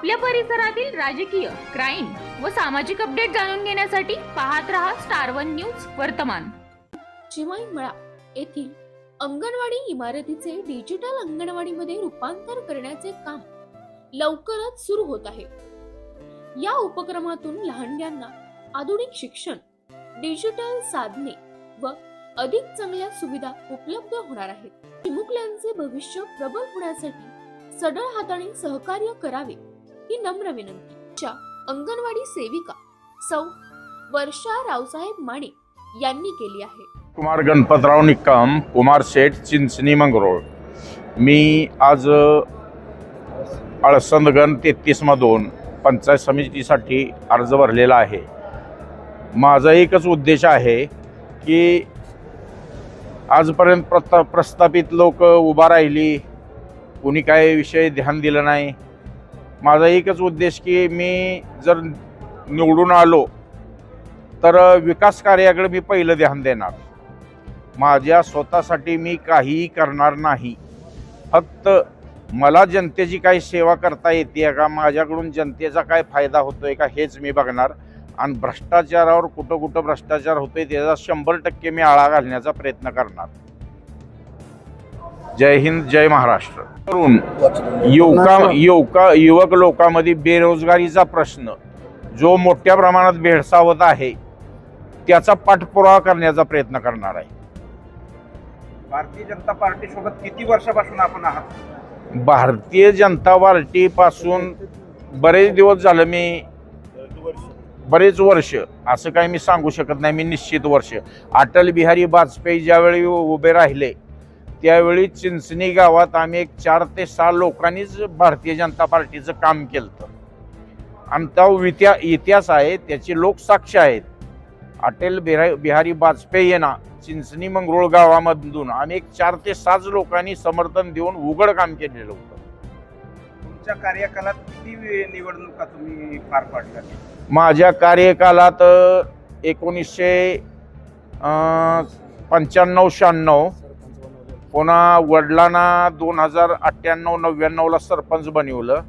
आपल्या परिसरातील राजकीय क्राईम व सामाजिक अपडेट जाणून घेण्यासाठी पाहत रहा स्टार वन न्यूज वर्तमान. चिमाई मळा येथील अंगणवाडी इमारतीचे डिजिटल अंगणवाडीमध्ये रूपांतर करण्याचे काम लवकरच सुरू होत आहे. या उपक्रमातून लहानग्यांना आधुनिक शिक्षण डिजिटल साधने व अधिक चांगल्या सुविधा उपलब्ध होणार आहेत. चिमुकल्यांचे भविष्य प्रबल होण्यासाठी सढळ हाताने सहकार्य करावे ही नम्र विनंती. अंगणवाडी सेविका सौ वर्षा रावसाहेब माने यांनी केली आहे. कुमार गणपतराव निकम कुमार शेठ चिंचणी मंगरोळ. मी आज अळसंदगण तेहतीसमधून पंचायत समितीसाठी अर्ज भरलेला आहे. माझा एकच उद्देश आहे की आजपर्यंत प्रस्ता प्रस्थापित लोक उभा राहिली कुणी काय विषय ध्यान दिलं नाही माझा एकच उद्देश की मी जर निवडून आलो तर विकास कार्याकडे मी पहिलं ध्यान देणार. माझ्या स्वतःसाठी मी काहीही करणार नाही. फक्त मला जनतेची काही सेवा करता येते का? माझ्याकडून जनतेचा काय फायदा होतोय का? हेच मी बघणार. आणि भ्रष्टाचारावर कुठं कुठं भ्रष्टाचार होतोय त्याचा शंभर टक्के मी आळा घालण्याचा प्रयत्न करणार. जय हिंद जय महाराष्ट्र. करून युवका युवका युवक लोकांमध्ये बेरोजगारीचा प्रश्न जो मोठ्या प्रमाणात भेडसावत आहे त्याचा पाठपुरावा करण्याचा प्रयत्न करणार आहे. भारतीय जनता पार्टी सोबत किती वर्षापासून आपण आहात? भारतीय जनता पार्टीपासून बरेच दिवस झालं मी बरेच वर्ष असं काही मी सांगू शकत नाही मी निश्चित वर्ष. अटल बिहारी वाजपेयी ज्यावेळी उभे राहिले त्यावेळी चिंचणी गावात आम्ही एक चार ते सहा लोकांनीच भारतीय जनता पार्टीचं काम केलं तो इतिहा इतिहास आहे त्याची लोकसाक्ष आहेत. अटल बिहारी बिहारी वाजपेयी यांना चिंचणी मंगरुळ गावामधून आम्ही एक चार ते सात लोकांनी समर्थन देऊन उघड काम केलेलं होतं. तुमच्या कार्यकालात किती निवडणुका तुम्ही पार पाडल्या? माझ्या कार्यकालात एकोणीसशे पंच्याण्णव शहाण्णव पुन्हा वडिलांना दोन हजार अठ्ठ्याण्णव नव्याण्णवला सरपंच बनवलं.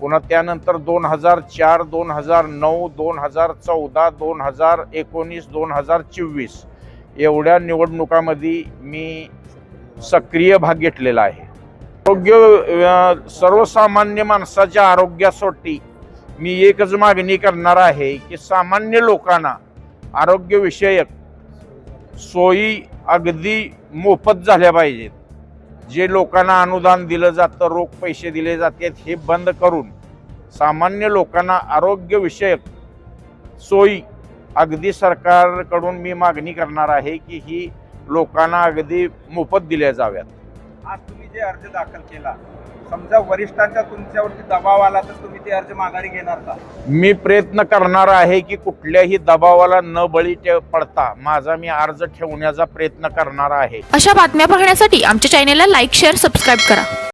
पुन्हा त्यानंतर दोन हजार चार दोन हजार नऊ दोन हजार चौदा दोन हजार एकोणीस दोन हजार चोवीस. एवढ्या निवडणुकामध्ये मी सक्रिय भाग घेतलेला आहे. आरोग्य सर्वसामान्य माणसाच्या आरोग्यासाठी मी एकच मागणी करणार आहे की सामान्य लोकांना आरोग्यविषयक सोयी अगदी मोफत झाल्या पाहिजेत. जे लोकांना अनुदान दिलं जातं रोख पैसे दिले जातात हे बंद करून सामान्य लोकांना आरोग्यविषयक सोयी अगदी सरकारकडून मी मागणी करणार आहे की ही लोकांना अगदी मोफत दिल्या जाव्यात. आज तुम्ही जे अर्ज दाखल केला समजा वरिष्ठांचा तुमच्यावरती दबाव आला तर तुम्ही ते अर्ज माघारी घेणार का? मी प्रयत्न करणार आहे की कुठल्याही दबावाला न बळी पडता माझा मी अर्ज ठेवण्याचा प्रयत्न करणार आहे. अशा बातम्या पाहण्यासाठी आमच्या चॅनेलला लाईक शेअर सबस्क्राईब करा.